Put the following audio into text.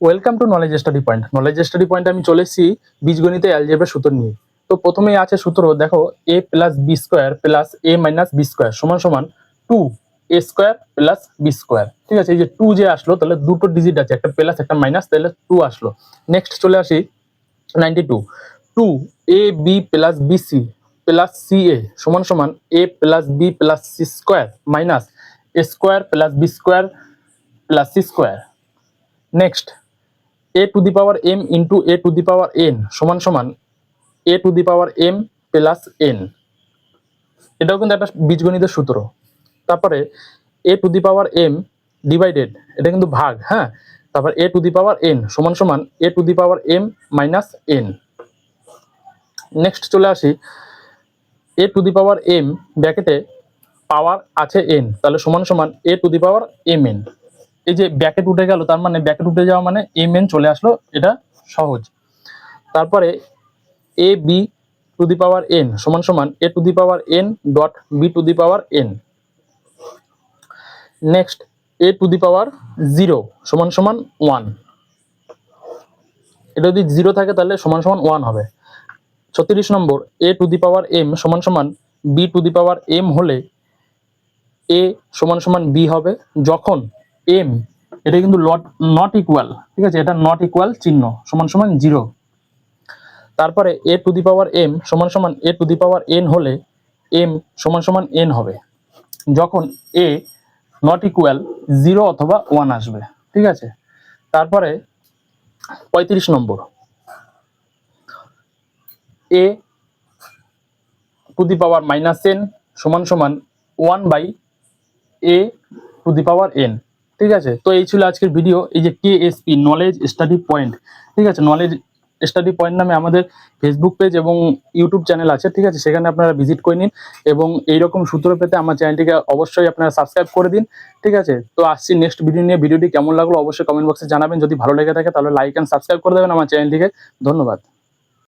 Welcome to knowledge study point knowledge study point আমি চলে এসেছি বীজগণিতে অ্যালজেব্রা সূত্র নিয়ে। তো প্রথমেই আছে সূত্র, দেখো A plus B square plus A minus B square সমান সমান two A square plus B square ঠিক আছে, এই যে টু যে আসলো, তাহলে দুটো ডিজিট আছে, একটা প্লাস একটা মাইনাস তাহলে টু আসলো। নেক্সট চলে আসি ninety two two A B plus B C plus C A সমান সমান A plus B plus C square minus A square plus B square plus C square next A to the power M into A to the power N সমান সমান A to the power M plus N এটাও কিন্তু একটা বীজগণিতের সূত্র। তারপরে A to the power M divided এটা কিন্তু ভাগ হ্যাঁ? তারপর এ টু দি পাওয়ার এন সমান সমান A to the power M minus N next চলে আসি। এ টু দি পাওয়ার এম ব্যাকেটে পাওয়ার আছে এন তাহলে সমান সমান A to the power M N এই যে ব্যাকেট উঠে গেল, তার মানে ব্যাকেট উঠে যাওয়া মানে এম এন চলে আসলো, এটা সহজ। তারপরে A B to the power N সমান সমান A to the power N dot B to the power N next A to the power zero সমান সমান ওয়ান এটা যদি জিরো থাকে তাহলে সমান সমান ওয়ান হবে। ছত্রিশ নম্বর এ টু দি পাওয়ার এম সমান সমান B to the power M হলে এ সমান সমান বি হবে, যখন এম এটা কিন্তু নট ইকুয়াল ঠিক আছে? এটা নট ইকুয়াল চিহ্ন, সমান সমান জিরো তারপরে A to the power M সমান সমান A to the power N হলে এম সমান সমান এন হবে। যখন এ নট ইকুয়াল জিরো অথবা ওয়ান আসবে, ঠিক আছে? তারপরে পঁয়ত্রিশ নম্বর। A to the power minus N সমান সমান one by A to the power N ঠিক আছে? তো এই ছিল আজকের ভিডিও এই যে K S P knowledge study point ঠিক আছে? নলেজ স্টাডি পয়েন্ট নামে আমাদের ফেসবুক পেজ এবং ইউটিউব চ্যানেল আছে, ঠিক আছে? সেখানে আপনারা ভিজিট করে নিন এবং এইরকম সূত্র পেতে আমার চ্যানেলটিকে অবশ্যই আপনারা সাবস্ক্রাইব করে দিন, ঠিক আছে? তো আসছি নেক্সট ভিডিও নিয়ে। ভিডিওটি কেমন লাগল অবশ্যই কমেন্ট বক্সে জানাবেন। যদি ভালো লেগে থাকে তাহলে লাইক অ্যান্ড সাবস্ক্রাইব করে দেবেন আমার চ্যানেলটিকে ধন্যবাদ।